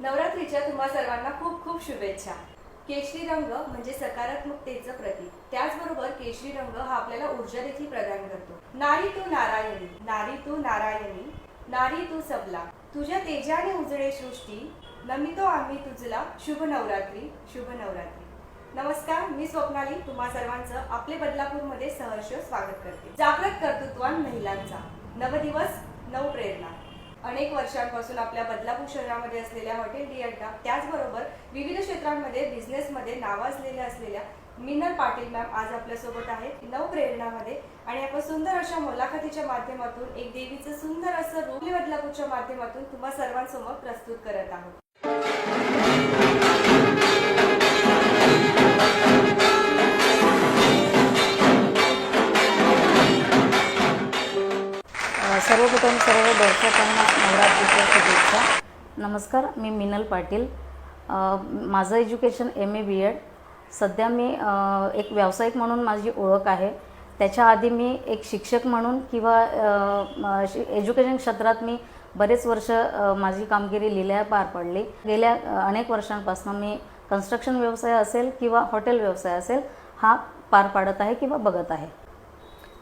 नवरात्रीच्या तुम्हा सर्वांना खूप खूप शुभेच्छा. केशरी रंग म्हणजे सकारात्मकतेचं प्रतीक. त्याचबरोबर केशरी रंग हा आपल्याला ऊर्जा देखील प्रदान करतो. नारी तू नारायणी नारी तू नारायणी नारी तू सबला. तुझ्या तेजाने उजळे सृष्टी नमितो आम्ही तुझला. शुभ नवरात्री शुभ नवरात्री. नमस्कार मी स्वप्नाली. तुम्हा सर्वांचं आपले बदलापूरमध्ये सहर्ष स्वागत करते. जागृत कर्तृत्वान महिलांचा. नवदिवस नवप्रेरणा. अनेक वर्षांपासून आपल्या बदलापूर शहरामध्ये असलेल्या हॉटेल डी अड्डा त्याचबरोबर विविध क्षेत्रांमध्ये बिझनेसमध्ये नावाजलेल्या असलेल्या मिनल पाटील मॅम आज आपल्यासोबत आहेत. नवप्रेरणामध्ये आणि आपण सुंदर अशा मुलाखतीच्या माध्यमातून एक देवीचं सुंदर असं रूप बदलापूरच्या माध्यमातून तुम्हा सर्वांसमोर प्रस्तुत करत आहोत. सर्वप्रथम सर्व दर्शकांना नवरात्रीच्या शुभेच्छा. नमस्कार मी मिनल पाटील. माझं education M A B Ed सध्या मी एक व्यावसायिक म्हणून माझी ओळख आहे. त्याच्या आधी मी एक शिक्षक म्हणून किंवा शि- एज्युकेशन क्षेत्रात मी बरेच वर्ष माझी कामगिरी लिहिल्या पार पडली. गेल्या अनेक वर्षांपासून मी कन्स्ट्रक्शन व्यवसाय असेल किंवा हॉटेल व्यवसाय असेल हा पार पाडत आहे किंवा बघत आहे.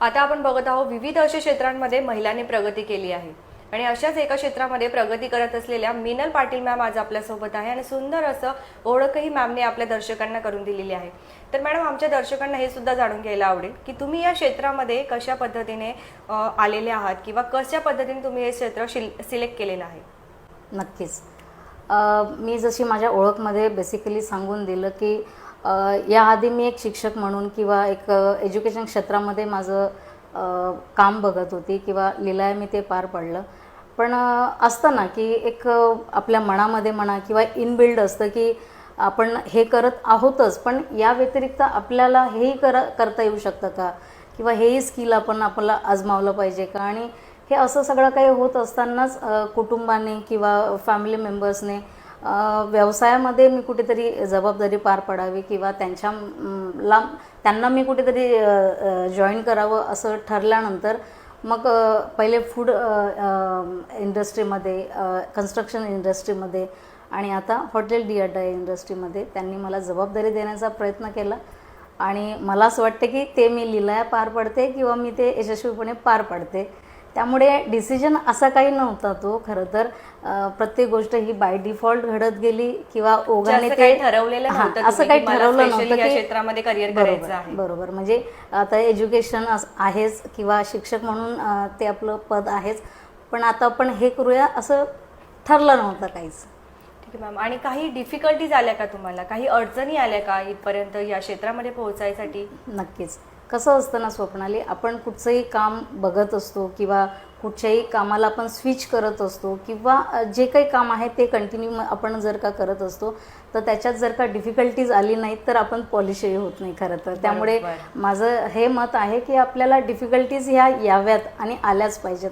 आता आपण बघत आहोत विविध अशा क्षेत्रांमध्ये महिलांनी प्रगती केली आहे. आणि अशाच एका क्षेत्रामध्ये प्रगती करत असलेल्या मिनल पाटील मॅम आज आपल्यासोबत आहे आणि सुंदर असं ओळखही मॅमने आपल्या दर्शकांना करून दिलेली आहे. तर मॅडम आमच्या दर्शकांना हे सुद्धा जाणून घ्यायला आवडेल की तुम्ही या क्षेत्रामध्ये कशा पद्धतीने आलेले आहात किंवा कशा पद्धतीने तुम्ही हे क्षेत्र सिलेक्ट केलेलं आहे? नक्कीच. मी जशी माझ्या ओळखमध्ये बेसिकली सांगून दिलं की याआधी मी एक शिक्षक म्हणून किंवा एक एज्युकेशन क्षेत्रामध्ये माझं काम बघत होती किंवा लिलाय मी ते पार पडलं. पण असतं ना की एक आपल्या मनामध्ये म्हणा किंवा इनबिल्ड असतं की आपण हे करत आहोतच पण या व्यतिरिक्त आपल्याला हेही कर करता येऊ शकतं का? किंवा हेही स्किल आपण आपल्याला आजमावलं पाहिजे का? आणि हे असं सगळं काही होत असतानाच कुटुंबाने किंवा फॅमिली मेंबर्सने व्यवसायामध्ये मी कुठेतरी जबाबदारी पार पडावी किंवा त्यांच्या ला त्यांना मी कुठेतरी जॉईन करावं असं ठरल्यानंतर मग पहिले फूड इंडस्ट्रीमध्ये कन्स्ट्रक्शन इंडस्ट्रीमध्ये आणि आता हॉटेल डी अड्डा इंडस्ट्रीमध्ये त्यांनी मला जबाबदारी देण्याचा प्रयत्न केला. आणि मला असं वाटतं की ते मी लिलाया पार पडते किंवा मी ते यशस्वीपणे पार पडते. त्यामुळे डिसिजन असा काही नव्हता तो खरं तर प्रत्येक गोष्ट ही बाय डिफॉल्ट घडत गेली किंवा ओघाने ते काही ठरवलेलं नव्हतं असं काही ठरवलं नव्हतं क्षेत्रामध्ये career करायचं बरोबर आहे. बरोबर. म्हणजे आता एज्युकेशन आहेच किंवा शिक्षक म्हणून ते आपलं पद आहेच. पण आता आपण हे करूया असं ठरलं नव्हतं काहीच. ठीक आहे मॅम. आणि काही डिफिकल्टीज आल्या का तुम्हाला? काही अडचणी आल्या का इथपर्यंत या क्षेत्रामध्ये पोहोचायसाठी? नक्कीच. कसं असतं ना स्वप्नाली आपण कुठचंही काम बघत असतो किंवा कुठच्याही कामाला आपण स्विच करत असतो किंवा जे काही काम आहे ते कंटिन्यू आपण जर का करत असतो तर त्याच्यात जर का डिफिकल्टीज आली नाहीत तर आपण पॉलिशही होत नाही खरं तर त्यामुळे. माझं हे मत आहे की आपल्याला डिफिकल्टीज ह्या याव्यात आणि आल्याच पाहिजेत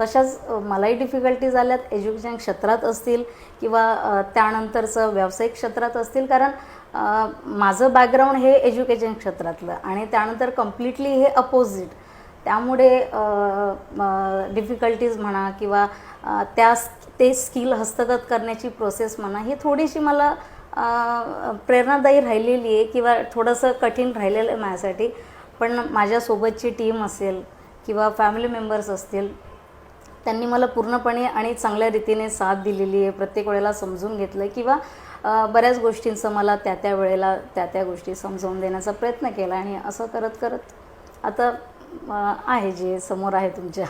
तशाच मलाही डिफिकल्टीज आल्यात एज्युकेशन क्षेत्रात असतील किंवा त्यानंतरचं व्यावसायिक क्षेत्रात असतील कारण माझं बॅकग्राऊंड हे एज्युकेशन क्षेत्रातलं आणि त्यानंतर कम्प्लिटली हे अपोजिट त्यामुळे डिफिकल्टीज म्हणा किंवा त्या ते स्किल हस्तगत करण्याची प्रोसेस म्हणा ही थोडीशी मला प्रेरणादायी राहिलेली आहे किंवा थोडंसं कठीण राहिलेलं आहे माझ्यासाठी. पण माझ्यासोबतची टीम असेल किंवा फॅमिली मेंबर्स असतील त्यांनी मला पूर्णपणे आणि चांगल्या रीतीने साथ दिलेली आहे. प्रत्येक वेळेला समजून घेतलं किंवा बऱ्याच गोष्टींचं मला त्या त्या वेळेला त्या त्या गोष्टी समजावून देण्याचा प्रयत्न केला आणि असं करत करत आता आहे जे समोर आहे तुमच्या.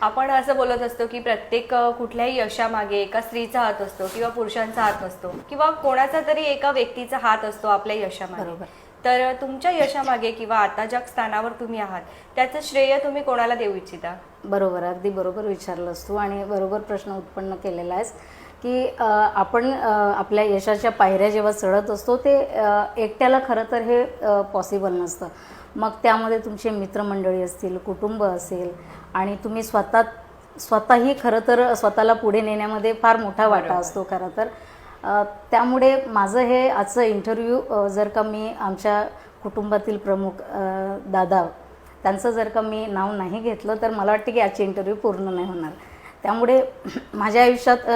आपण असं बोलत असतो की प्रत्येक कुठल्याही यशामागे एका स्त्रीचा हात असतो किंवा पुरुषांचा हात असतो किंवा कोणाचा तरी एका व्यक्तीचा हात असतो आपल्या यशामागे. बरोबर. तर तुमच्या यशामागे किंवा आता ज्या स्थानावर तुम्ही आहात त्याचं श्रेय तुम्ही कोणाला देऊ इच्छिता? बरोबर अगदी बरोबर विचारलंस तू आणि बरोबर प्रश्न उत्पन्न केलेला आहेस. की आपण आपल्या यशाच्या पायऱ्या जेव्हा चढत असतो ते एकट्याला खरं तर हे पॉसिबल नसतं. मग त्यामध्ये तुमचे मित्रमंडळी असतील कुटुंब असेल आणि तुम्ही स्वतः स्वतःही खरं तर स्वतःला पुढे नेण्यामध्ये फार मोठा वाटा. असतो खरं तर. त्यामुळे माझं हे आजचं इंटरव्ह्यू जर का मी आमच्या कुटुंबातील प्रमुख दादा त्यांचं जर का मी नाव नाही घेतलं तर मला वाटतं की आजची इंटरव्ह्यू पूर्ण नाही होणार. त्यामुळे माझ्या आयुष्यात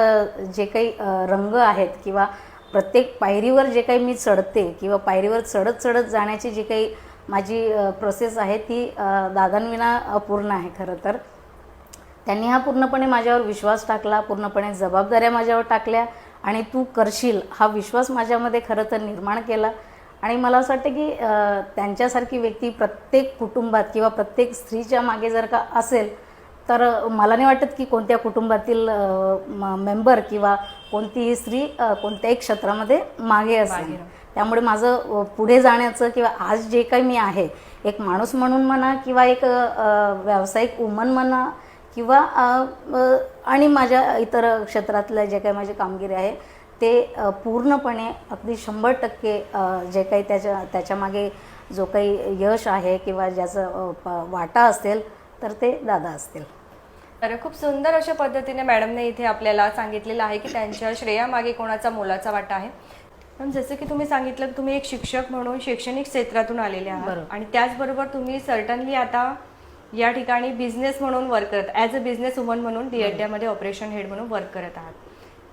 जे काही रंग आहेत किंवा प्रत्येक पायरीवर जे काही मी चढते किंवा पायरीवर चढत चढत जाण्याची जी काही माझी प्रोसेस आहे ती दादांविना अपूर्ण आहे खरं तर. त्यांनी हा पूर्णपणे माझ्यावर विश्वास टाकला पूर्णपणे जबाबदाऱ्या माझ्यावर टाकल्या आणि तू करशील हा विश्वास माझ्यामध्ये खरं तर निर्माण केला. आणि मला असं वाटतं की त्यांच्यासारखी व्यक्ती प्रत्येक कुटुंबात किंवा प्रत्येक स्त्रीच्या मागे जर का असेल तर मला नाही वाटत की कोणत्या कुटुंबातील मेंबर किंवा कोणतीही स्त्री कोणत्याही क्षेत्रामध्ये मागे असेल. त्यामुळे माझं पुढे जाण्याचं किंवा आज जे काही मी आहे एक माणूस म्हणून म्हणा किंवा एक व्यावसायिक वुमन म्हणा किंवा आणि माझ्या इतर क्षेत्रातल्या जे काही माझी कामगिरी आहे ते पूर्णपणे अगदी शंभर टक्के जे काही त्याच्या त्याच्यामागे जो काही यश आहे किंवा ज्याचं वाटा असेल तर ते दादा असतील. तर खूप सुंदर अशा पद्धतीने मॅडमने इथे आपल्याला सांगितलेलं आहे की त्यांच्या श्रेयामागे कोणाचा मोलाचा वाटा आहे. मॅम जसं की तुम्ही सांगितलं की तुम्ही एक शिक्षक म्हणून शैक्षणिक क्षेत्रातून आलेले आहात. बरोबर. आणि त्याचबरोबर तुम्ही सर्टनली आता या ठिकाणी बिझनेस म्हणून वर्क करत ॲज अ बिझनेस वुमन म्हणून मध्ये ऑपरेशन हेड म्हणून वर्क करत आहात.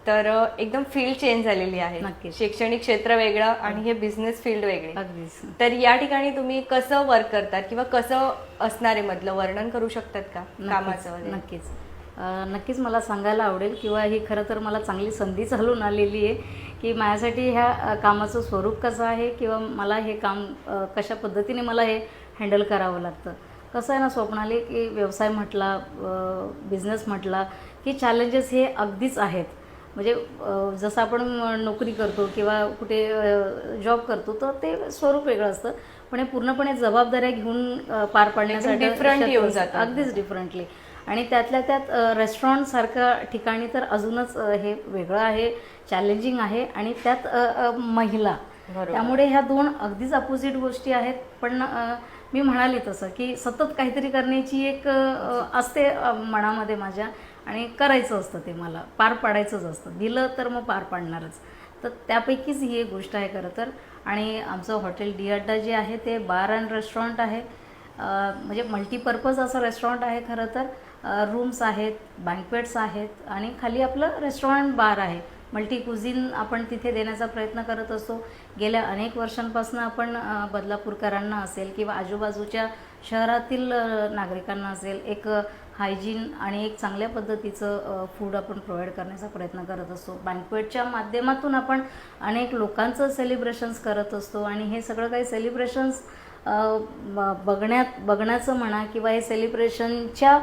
तर एकदम फील्ड चेंज झालेली आहे. नक्कीच. शैक्षणिक क्षेत्र वेगळं आणि हे बिझनेस फील्ड वेगळे. अगदीच. तर या ठिकाणी तुम्ही कसं वर्क करतात किंवा कसं असणार आहे मधलं? वर्णन करू शकतात का कामाचं नक्कीच वगैरे? नक्कीच. अं, नक्कीच मला सांगायला आवडेल किंवा ही खरं तर मला चांगली संधी चालून आलेली आहे की माझ्यासाठी ह्या अं, कामाचं स्वरूप कसं आहे किंवा मला हे काम अं, कशा पद्धतीने मला हे हँडल करावं लागतं. कसं आहे ना स्वप्नाली की व्यवसाय म्हटला बिझनेस म्हटला की चॅलेंजेस हे अगदीच आहेत. म्हणजे जसं आपण नोकरी करतो किंवा कुठे जॉब करतो तर ते स्वरूप वेगळं असतं. पण हे पूर्णपणे जबाबदाऱ्या घेऊन पार पाडण्यासाठी different येऊन जातं. अगदीच डिफरंटली आणि त्यातल्या त्यात रेस्टॉरंट सारख्या ठिकाणी तर अजूनच हे वेगळं आहे चॅलेंजिंग आहे आणि त्यात महिला. त्यामुळे ह्या दोन अगदीच अपोजिट गोष्टी आहेत. पण मी म्हणाले तसं की सतत काहीतरी करण्याची एक असते मनामध्ये माझ्या. आणि करायचं असतं ते मला. पार पाडायचंच असतं. दिलं तर मग पार पाडणारच. तर त्यापैकीच ही एक गोष्ट आहे खरं तर. आणि आमचं हॉटेल डी अड्डा जे आहे ते बार अँड रेस्टॉरंट आहे. म्हणजे मल्टीपर्पज असं रेस्टॉरंट आहे खरं तर. रूम्स आहेत बँकवेट्स आहेत आणि खाली आपलं रेस्टॉरंट बार आहे. मल्टी कुझिन आपण तिथे देण्याचा प्रयत्न करत असतो. गेल्या अनेक वर्षांपासून आपण बदलापूरकरांना असेल किंवा आजूबाजूच्या शहरातील नागरिकांना असेल एक हायजीन आणि एक चांगल्या पद्धतीचं फूड आपण प्रोव्हाइड करण्याचा प्रयत्न करत असतो. बँकवेटच्या माध्यमातून आपण अनेक लोकांचं सेलिब्रेशन्स करत असतो आणि हे सगळं काही सेलिब्रेशन्स बघण्यात बघण्याचं म्हणा किंवा हे सेलिब्रेशनच्या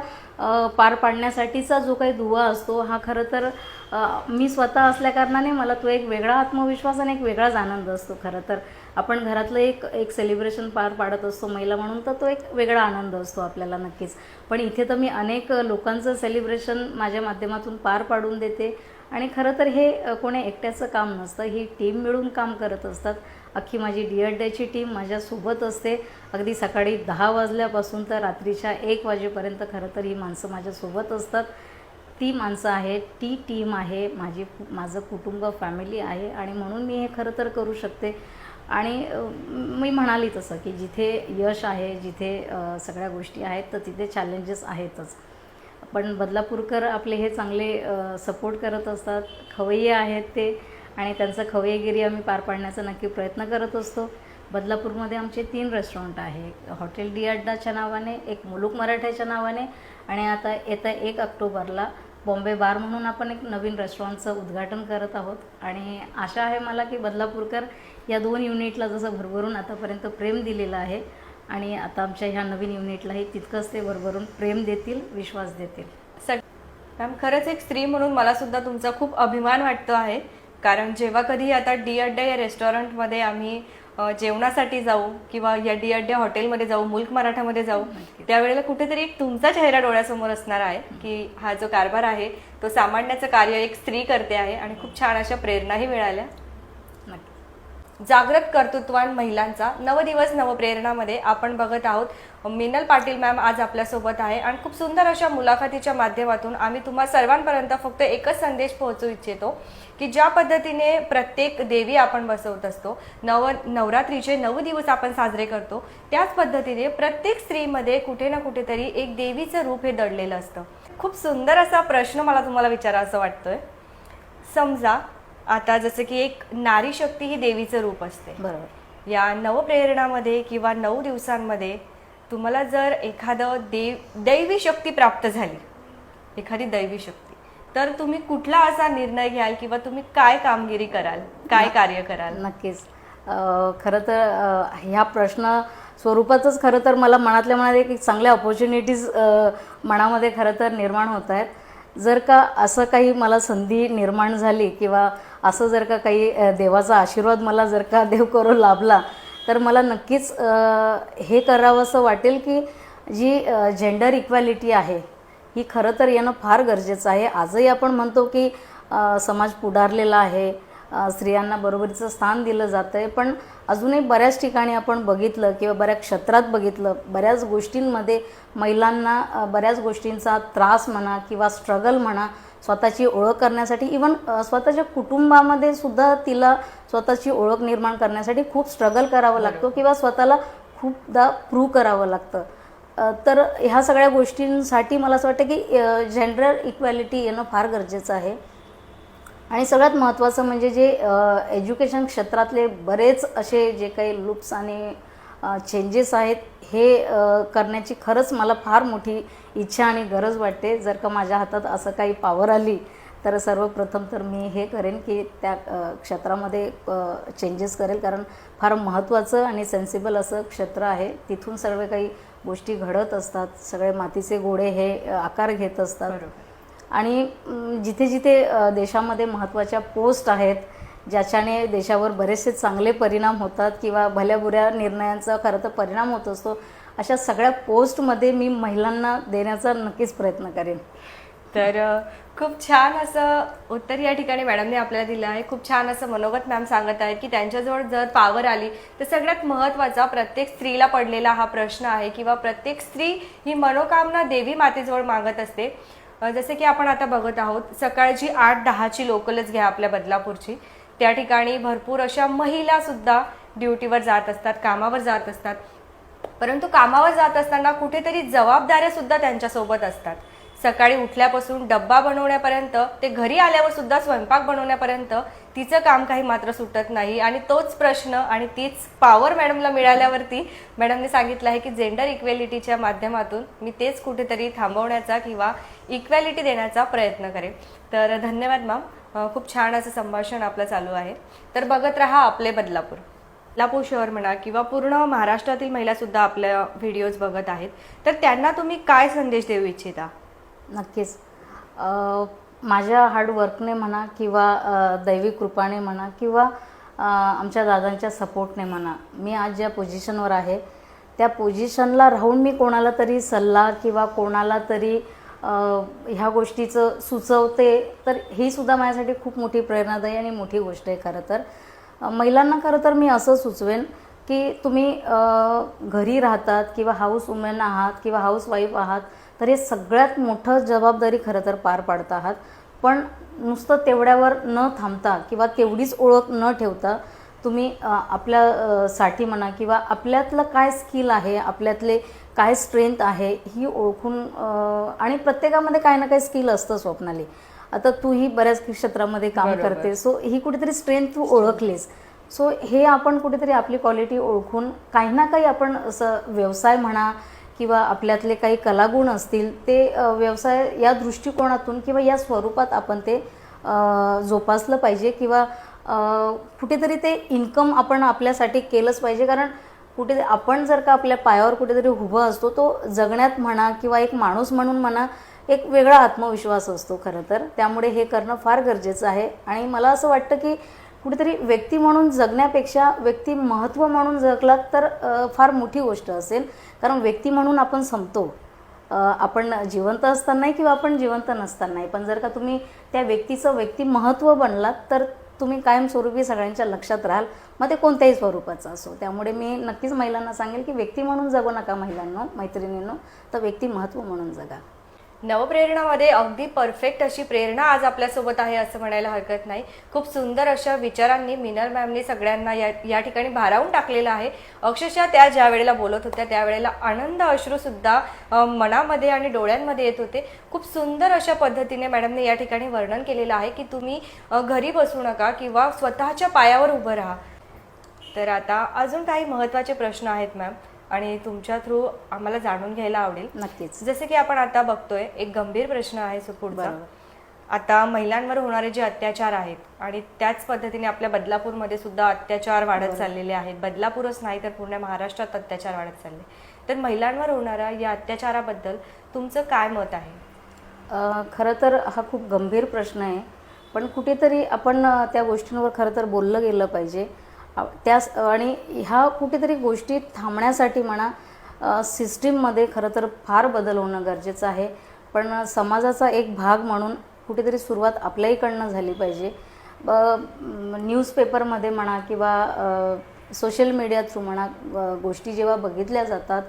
पार पाडण्यासाठीचा जो काही दुवा असतो हा खरं तर मी स्वतः असल्याकारणाने मला तो एक वेगळा आत्मविश्वास आणि एक वेगळाच आनंद असतो खरं तर. आपण घरातलं एक एक सेलिब्रेशन पार पाडत असतो महिला म्हणून तर तो एक वेगळा आनंद असतो आपल्याला नक्कीच. पण इथे तर मी अनेक लोकांचं सेलिब्रेशन माझ्या माध्यमातून पार पाडून देते. आणि खरं तर हे कोणी एकट्याचं काम नसतं ही टीम मिळून काम करत असतात. अख्खी माझी डी डेची टीम माझ्यासोबत असते. अगदी सकाळी दहा वाजल्यापासून तर रात्रीच्या एक वाजेपर्यंत खरं तर ही माणसं माझ्यासोबत असतात. ती माणसं आहेत ती टीम आहे माझी माझं कुटुंब फॅमिली आहे आणि म्हणून मी हे खरं तर करू शकते. आणि मी म्हणाली तसं की जिथे यश आहे जिथे सगळ्या गोष्टी आहेत तर तिथे चॅलेंजेस आहेतच. पण बदलापूरकर आपले हे चांगले सपोर्ट करत असतात. खवय्ये आहेत ते. आणि त्यांचं खवयगिरी आम्ही पार पाडण्याचा नक्की प्रयत्न करत असतो. बदलापूरमध्ये आमचे तीन रेस्टॉरंट आहे. हॉटेल डी अड्डाच्या नावाने एक मुलूक मराठ्याच्या नावाने आणि आता येत्या एक ऑक्टोबरला बॉम्बे बार म्हणून आपण एक नवीन रेस्टॉरंटचं उद्घाटन करत आहोत. आणि आशा आहे मला की बदलापूरकर या दोन युनिटला जसं भरभरून आतापर्यंत प्रेम दिलेलं आहे आणि आता आमच्या ह्या नवीन युनिटलाही तितकंच ते भरभरून प्रेम देतील विश्वास देतील. सग मॅम खरंच एक स्त्री म्हणून मला सुद्धा तुमचा खूप अभिमान वाटतो आहे. कारण जेव्हा कधी आता डी अड्डा या रेस्टॉरंटमध्ये आम्ही जेवणासाठी जाऊ किंवा या डी अड्डा हॉटेलमध्ये जाऊ मुल्क मराठामध्ये जाऊ त्यावेळेला कुठेतरी एक तुमचा चेहरा डोळ्यासमोर असणार आहे की हा जो कारभार आहे तो सामान्याचं कार्य एक स्त्री करते आहे आणि खूप छान अशा प्रेरणाही मिळाल्या. जागृत कर्तृत्वान महिलांचा नवदिवस नवप्रेरणामध्ये आपण बघत आहोत. मिनल पाटील मॅम आज आपल्यासोबत आहे आणि खूप सुंदर अशा मुलाखतीच्या माध्यमातून आम्ही तुम्हा सर्वांपर्यंत फक्त एकच संदेश पोहोचू इच्छितो की ज्या पद्धतीने प्रत्येक देवी आपण बसवत असतो नव नवरात्रीचे नऊ दिवस आपण साजरे करतो त्याच पद्धतीने प्रत्येक स्त्रीमध्ये कुठे ना कुठेतरी एक देवीचं रूप हे दडलेलं असतं. खूप सुंदर असा प्रश्न मला तुम्हाला विचारा असं वाटतोय. समजा आता जसं की एक नारी शक्ती ही देवीचं रूप असते. बरोबर. या नवप्रेरणामध्ये किंवा नऊ दिवसांमध्ये तुम्हाला जर एखादं देव दैवी शक्ती प्राप्त झाली एखादी दैवी शक्ती तर तुम्ही कुठला असा निर्णय घ्याल किंवा तुम्ही काय कामगिरी कराल काय कार्य कराल? नक्कीच. खरं तर ह्या प्रश्न स्वरूपातच खरं तर मला मनातल्या मनात एक एक चांगल्या ऑपॉर्च्युनिटीज मनामध्ये खरं तर निर्माण होत आहेत. जर का असं काही मला संधी निर्माण झाली किंवा असं जर का काही देवाचा आशीर्वाद मला जर का देव करू लाभला तर मला नक्कीच हे करावं असं वाटेल की जी जेंडर इक्वॅलिटी आहे ही खरं तर येणं फार गरजेचं आहे. आजही आपण म्हणतो की समाज पुढारलेला आहे. स्त्रियांना बरोबरीचं स्थान दिलं जातं आहे पण अजूनही बऱ्याच ठिकाणी आपण बघितलं किंवा बऱ्याच क्षेत्रात बघितलं बऱ्याच गोष्टींमध्ये महिलांना बऱ्याच गोष्टींचा त्रास म्हणा किंवा स्ट्रगल म्हणा स्वतःची ओळख करण्यासाठी इवन स्वतःच्या कुटुंबामध्ये सुद्धा तिला स्वतःची ओळख निर्माण करण्यासाठी खूप स्ट्रगल करावं लागतो किंवा स्वतःला खूपदा प्रूव्ह करावं लागतं. तर ह्या सगळ्या गोष्टींसाठी मला असं वाटतं की जेंडर इक्वॅलिटी येणं फार गरजेचं आहे. आणि सगळ्यात महत्त्वाचं म्हणजे जे एज्युकेशन क्षेत्रातले बरेच असे जे काही लुप्स आणि चेंजेस आहेत हे करण्याची खरंच मला फार मोठी इच्छा आणि गरज वाटते. जर का माझ्या हातात असं काही पावर आली तर सर्वप्रथम तर मी हे करेन की त्या क्षेत्रामध्ये चेंजेस करेल. कारण फार महत्त्वाचं आणि सेन्सिबल असं क्षेत्र आहे. तिथून सर्व काही गोष्टी घडत असतात. सगळे मातीचे गोडे हे आकार घेत असतात. आणि जिथे जिथे देशामध्ये महत्त्वाच्या पोस्ट आहेत ज्याच्याने देशावर बरेचसे चांगले परिणाम होतात किंवा भल्याबुऱ्या निर्णयांचा खरं तर परिणाम होत असतो अशा सगळ्या पोस्टमध्ये मी महिलांना देण्याचा नक्कीच प्रयत्न करेन. तर खूप छान असं उत्तर या ठिकाणी मॅडमने आपल्याला दिलं आहे. खूप छान असं मनोगत मॅम सांगत आहेत की त्यांच्याजवळ जर पावर आली तर सगळ्यात महत्त्वाचा प्रत्येक स्त्रीला पडलेला हा प्रश्न आहे किंवा प्रत्येक स्त्री ही मनोकामना देवी मातेजवळ मागत असते. जसे की आपण आता बघत आहोत सकाळची आठ दहाची लोकलच घ्या आपल्या बदलापूरची. त्या ठिकाणी भरपूर अशा महिलासुद्धा ड्युटीवर जात असतात कामावर जात असतात. परंतु कामावर जात असताना कुठेतरी जबाबदाऱ्या सुद्धा त्यांच्यासोबत असतात. सकाळी उठल्यापासून डब्बा बनवण्यापर्यंत ते घरी आल्यावर सुद्धा स्वयंपाक बनवण्यापर्यंत तिचं काम काही मात्र सुटत नाही. आणि तोच प्रश्न आणि तीच पॉवर मॅडमला मिळाल्यावरती मॅडमने सांगितलं आहे की जेंडर इक्वेलिटीच्या माध्यमातून मी तेच कुठेतरी थांबवण्याचा किंवा इक्वॅलिटी देण्याचा प्रयत्न करेन. तर धन्यवाद मॅम खूप छान असं संभाषण आपलं चालू आहे. तर बघत राहा आपले बदलापूर. बदलापूर शहर म्हणा किंवा पूर्ण महाराष्ट्रातील महिला सुद्धा आपल्या व्हिडिओज बघत आहेत. तर त्यांना तुम्ही काय संदेश देऊ इच्छिता? नक्कीच. माझ्या हार्डवर्कने म्हणा किंवा दैवी कृपाने म्हणा किंवा आमच्या दादांच्या सपोर्टने म्हणा मी आज ज्या पोझिशनवर आहे त्या पोझिशनला राहून मी कोणाला तरी सल्ला किंवा कोणाला तरी ह्या गोष्टीचं सुचवते तर ही सुद्धा माझ्यासाठी खूप मोठी प्रेरणादायी आणि मोठी गोष्ट आहे खरं तर. महिलांना खरं तर मी असं सुचवेन की तुम्ही घरी राहतात किंवा हाऊस वुमेन आहात किंवा हाऊस वाईफ आहात तर हे सगळ्यात मोठं जबाबदारी खरं तर पार पाडत आहात. पण नुसतं तेवढ्यावर न थांबता किंवा तेवढीच ओळख न ठेवता तुम्ही अ, आपल्या अ, साठी म्हणा किंवा आपल्यातलं काय स्किल आहे आपल्यातले काय स्ट्रेंथ आहे ही ओळखून आणि प्रत्येकामध्ये काही ना काही स्किल असतं स्वप्नाली. आता तू ही बऱ्याच क्षेत्रामध्ये काम. करते सो ही कुठेतरी स्ट्रेंथ तू ओळखलीस. सो हे आपण कुठेतरी आपली क्वालिटी ओळखून काही ना काही आपण असं व्यवसाय म्हणा किंवा आपल्यातले काही कलागुण असतील ते व्यवसाय या दृष्टिकोनातून किंवा या स्वरूपात आपण ते जोपासलं पाहिजे किंवा कुठेतरी ते इन्कम आपण आपल्यासाठी केलंच पाहिजे. कारण कुठे आपण जर का आपल्या पायावर कुठेतरी उभं असतो तो जगण्यात म्हणा किंवा एक माणूस म्हणून म्हणा एक वेगळा आत्मविश्वास असतो खरं तर. त्यामुळे हे करणं फार गरजेचं आहे. आणि मला असं वाटतं की कुठेतरी व्यक्ती म्हणून जगण्यापेक्षा व्यक्ती महत्त्व म्हणून जगलात तर फार मोठी गोष्ट असेल. कारण व्यक्ती म्हणून आपण संपतो. आपण जिवंत असतानाही किंवा आपण जिवंत नसतानाही. पण जर का तुम्ही त्या व्यक्तीचं व्यक्ती महत्त्व बनलात तर तुम्ही कायमस्वरूपी सगळ्यांच्या लक्षात राहाल. मग ते कोणत्याही स्वरूपाचं असो. त्यामुळे मी नक्कीच महिलांना सांगेल की व्यक्ती म्हणून जगू नका महिलांनो मैत्रिणींनो. तर व्यक्ती महत्त्व म्हणून जगा. नवप्रेरणामध्ये अगदी परफेक्ट अशी प्रेरणा आज आपल्यासोबत आहे असं म्हणायला हरकत नाही. खूप सुंदर अशा विचारांनी मिनल मॅमने सगळ्यांना या या ठिकाणी भारावून टाकलेलं आहे. अक्षरशः त्या ज्या वेळेला बोलत होत्या त्यावेळेला आनंद अश्रूसुद्धा मनामध्ये आणि डोळ्यांमध्ये येत होते. खूप सुंदर अशा पद्धतीने मॅडमने या ठिकाणी वर्णन केलेलं आहे की तुम्ही घरी बसू नका किंवा स्वतःच्या पायावर उभं राहा. तर आता अजून काही महत्त्वाचे प्रश्न आहेत मॅम. आणि तुमच्या थ्रू आम्हाला जाणून घ्यायला आवडेल. नक्कीच. जसे की आपण आता बघतोय एक गंभीर प्रश्न आहे पुढचा. आता महिलांवर होणारे जे अत्याचार आहेत आणि त्याच पद्धतीने आपल्या बदलापूरमध्ये सुद्धा अत्याचार वाढत चाललेले आहेत. बदलापूरच नाही तर पूर्ण महाराष्ट्रात अत्याचार वाढत चालले. तर महिलांवर होणाऱ्या या अत्याचाराबद्दल तुमचं काय मत आहे? खरं तर हा खूप गंभीर प्रश्न आहे. पण कुठेतरी आपण त्या गोष्टींवर खरं तर बोललं गेलं पाहिजे. त्यास आणि ह्या कुठेतरी गोष्टी थांबण्यासाठी म्हणा सिस्टीममध्ये खरं तर फार बदल होणं गरजेचं आहे. पण समाजाचा एक भाग म्हणून कुठेतरी सुरुवात आपल्याहीकडनं झाली पाहिजे. ब- न्यूजपेपरमध्ये म्हणा किंवा सोशल मीडिया थ्रू म्हणा गोष्टी जेव्हा बघितल्या जातात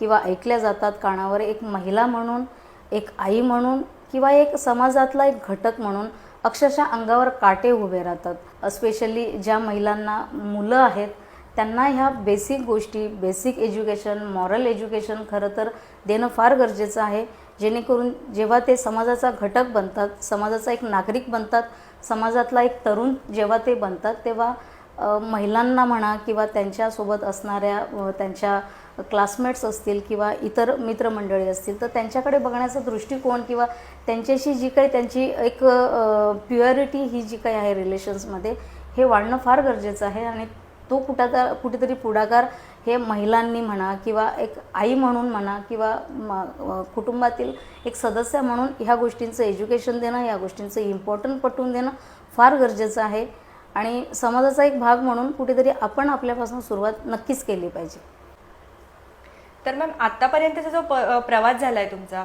किंवा ऐकल्या जातात कानावर एक महिला म्हणून एक आई म्हणून किंवा एक समाजातला एक घटक म्हणून अक्षरशः अंगावर काटे उभे राहतात. स्पेशली ज्या महिलांना मुलं आहेत त्यांना ह्या बेसिक गोष्टी बेसिक एज्युकेशन मॉरल एज्युकेशन खरं तर देणं फार गरजेचं आहे. जेणेकरून जेव्हा ते समाजाचा घटक बनतात समाजाचा एक नागरिक बनतात समाजातला एक तरुण जेव्हा ते बनतात तेव्हा महिलांना म्हणा किंवा त्यांच्यासोबत असणाऱ्या त्यांच्या क्लासमेट्स असतील किंवा इतर मित्रमंडळी असतील तर त्यांच्याकडे बघण्याचा दृष्टिकोन किंवा त्यांच्याशी जी काही त्यांची एक प्युअरिटी ही जी काही आहे रिलेशन्समध्ये हे वाढणं फार गरजेचं आहे. आणि तो कुठाकार कुठेतरी पुढाकार हे महिलांनी म्हणा किंवा एक आई म्हणून म्हणा किंवा म- कुटुंबातील एक सदस्य म्हणून ह्या गोष्टींचं एज्युकेशन देणं या गोष्टींचं इम्पॉर्टंट पटवून देणं फार गरजेचं आहे. आणि समाजाचा एक भाग म्हणून कुठेतरी आपण आपल्यापासून सुरुवात नक्कीच केली पाहिजे. तर मॅम आतापर्यंतचा जो प्रवास झालाय तुमचा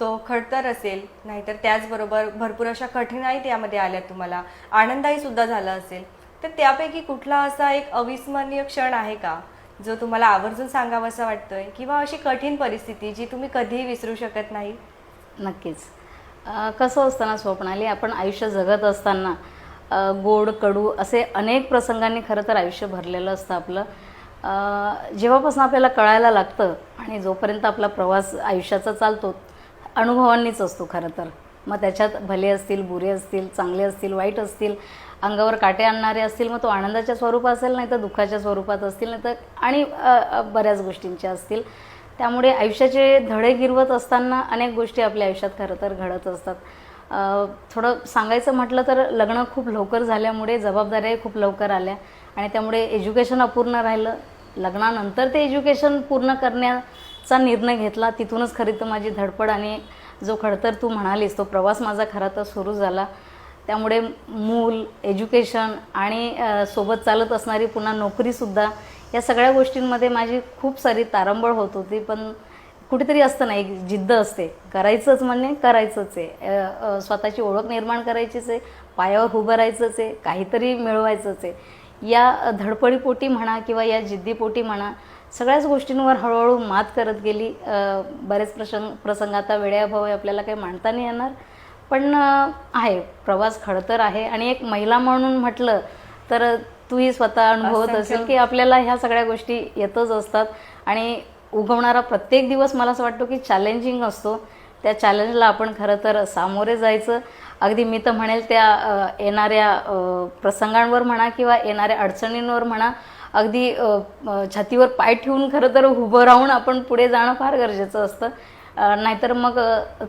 तो खडतर असेल नाहीतर त्याचबरोबर भरपूर अशा कठीणाई त्यामध्ये आल्या तुम्हाला आनंदही सुद्धा झाला असेल तर त्यापैकी कुठला असा एक अविस्मरणीय क्षण आहे का जो तुम्हाला आवर्जून सांगावासा वाटतोय किंवा अशी कठीण परिस्थिती जी तुम्ही कधीही विसरू शकत नाही? नक्कीच. कसं असतं ना स्वप्नाली आपण आयुष्य जगत असताना गोड कडू असे अनेक प्रसंगांनी खरं तर आयुष्य भरलेलं असतं आपलं. जेव्हापासून आपल्याला कळायला लागतं आणि जोपर्यंत आपला प्रवास आयुष्याचा चालतो अनुभवांनीच असतो खरं तर. मग त्याच्यात भले असतील बुरे असतील चांगले असतील वाईट असतील अंगावर काटे आणणारे असतील मग तो आनंदाच्या स्वरूपात असेल नाही तर दुःखाच्या स्वरूपात असतील नाही तर आणि बऱ्याच गोष्टींच्या असतील. त्यामुळे आयुष्याचे धडे गिरवत असताना अनेक गोष्टी आपल्या आयुष्यात खरं तर घडत असतात. थोडं सांगायचं म्हटलं तर लग्न खूप लवकर झाल्यामुळे जबाबदाऱ्याही खूप लवकर आल्या. आणि त्यामुळे एज्युकेशन अपूर्ण राहिलं. लग्नानंतर ते एज्युकेशन पूर्ण करण्याचा निर्णय घेतला. तिथूनच खरी तर माझी धडपड आणि जो खडतर तू म्हणालीस तो प्रवास माझा खरा तर सुरू झाला. त्यामुळे मूल एज्युकेशन आणि सोबत चालत असणारी पुन्हा नोकरीसुद्धा या सगळ्या गोष्टींमध्ये माझी खूप सारी तारंबळ होत होती. पण कुठेतरी असतं ना एक जिद्द असते. करायचंच म्हणजे करायचंच आहे. स्वतःची ओळख निर्माण करायचीच आहे पायावर उभं राहायचंच आहे काहीतरी मिळवायचंच आहे. या धडपडीपोटी म्हणा किंवा या जिद्दीपोटी म्हणा सगळ्याच गोष्टींवर हळूहळू मात करत गेली. बरेच प्रसंग प्रसंग आता वेळेअभावी आपल्याला काही मांडता नाही येणार. पण आहे प्रवास खडतर आहे. आणि एक महिला म्हणून म्हटलं तर तूही स्वतः अनुभवत असेल की आपल्याला ह्या सगळ्या गोष्टी येतच असतात. आणि उगवणारा प्रत्येक दिवस मला असं वाटतो की चॅलेंजिंग असतो. त्या चॅलेंजला आपण खरं तर सामोरे जायचं. अगदी मी तर म्हणेल त्या येणाऱ्या प्रसंगांवर म्हणा किंवा येणाऱ्या अडचणींवर म्हणा अगदी छातीवर पाय ठेवून खरं तर उभं राहून आपण पुढे जाणं फार गरजेचं असतं. नाहीतर मग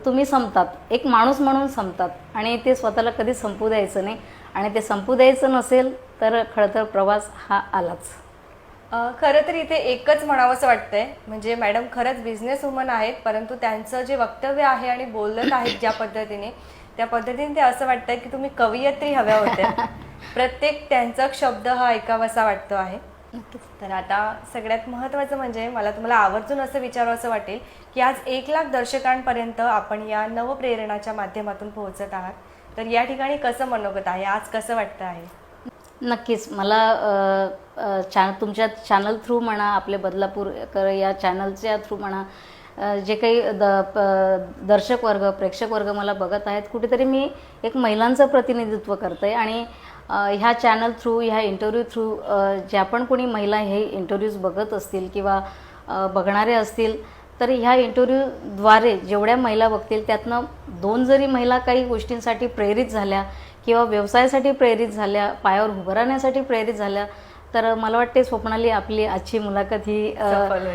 तुम्ही संपतात. एक माणूस म्हणून संपतात. आणि ते स्वतःला कधी संपू द्यायचं नाही. आणि ते संपू द्यायचं नसेल तर खरं तर प्रवास हा आलाच. खरं तर इथे एकच म्हणावंसं वाटतंय. म्हणजे मॅडम खरंच बिझनेस वुमन आहेत परंतु त्यांचं जे वक्तव्य आहे आणि बोलत आहेत ज्या पद्धतीने त्या पद्धतीने ते असं वाटतंय की तुम्ही कवयित्री हव्या होत्या. प्रत्येक त्यांचा शब्द हा ऐकावासा वाटतो आहे. तर आता सगळ्यात महत्त्वाचं म्हणजे मला तुम्हाला आवर्जून असं विचारावं वाटेल की आज एक लाख दर्शकांपर्यंत आपण या नवप्रेरणाच्या माध्यमातून पोहोचत आहात. तर या ठिकाणी कसं मनोगत आहे? आज कसं वाटतं आहे? नक्कीच. मला चॅन तुमच्या चॅनल थ्रू म्हणा आपले बदलापूर कर या चॅनलच्या थ्रू म्हणा जे काही द प- दर्शक वर्ग प्रेक्षक वर्ग मला बघत आहेत कुठेतरी मी एक महिलांचं प्रतिनिधित्व करते आणि ह्या चॅनल थ्रू ह्या इंटरव्ह्यू थ्रू ज्या पण कोणी महिला हे इंटरव्ह्यूज बघत असतील किंवा बघणारे असतील तर ह्या इंटरव्ह्यूद्वारे जेवढ्या महिला बघतील त्यातनं दोन जरी महिला काही गोष्टींसाठी प्रेरित झाल्या किंवा व्यवसायासाठी प्रेरित झाल्या पायावर उभं राहण्यासाठी प्रेरित झाल्या तर मला वाटते स्वप्नाली आपली आजची मुलाखत ही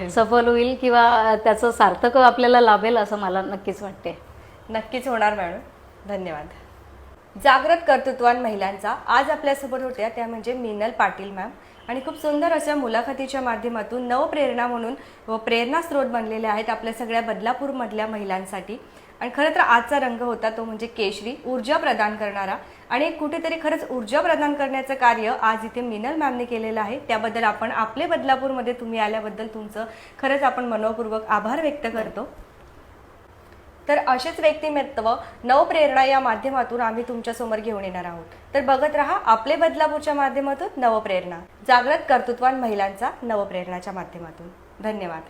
सफल होईल. किंवा त्याचं सार्थक आपल्याला लाभेल असं मला नक्कीच वाटते. नक्कीच होणार मॅडम. धन्यवाद. जागृत कर्तृत्वान महिलांचा आज आपल्यासोबत होत्या त्या म्हणजे मिनल पाटील मॅम. आणि खूप सुंदर अशा मुलाखतीच्या माध्यमातून नवप्रेरणा म्हणून व प्रेरणा स्रोत बनलेले आहेत आपल्या सगळ्या बदलापूरमधल्या महिलांसाठी. आणि खरं तर आजचा रंग होता तो म्हणजे केशरी ऊर्जा प्रदान करणारा. आणि कुठेतरी खरंच ऊर्जा प्रदान करण्याचं कार्य आज इथे मिनल मॅमने केलेलं आहे. त्याबद्दल आपण आपले बदलापूरमध्ये तुम्ही आल्याबद्दल तुमचं खरंच आपण मनोपूर्वक आभार व्यक्त करतो. तर असेच व्यक्तिमत्व नवप्रेरणा या माध्यमातून आम्ही तुमच्यासमोर घेऊन येणार आहोत. तर बघत राहा आपले बदलापूरच्या माध्यमातून नवप्रेरणा. जागृत कर्तृत्वान महिलांचा नवप्रेरणाच्या माध्यमातून. धन्यवाद.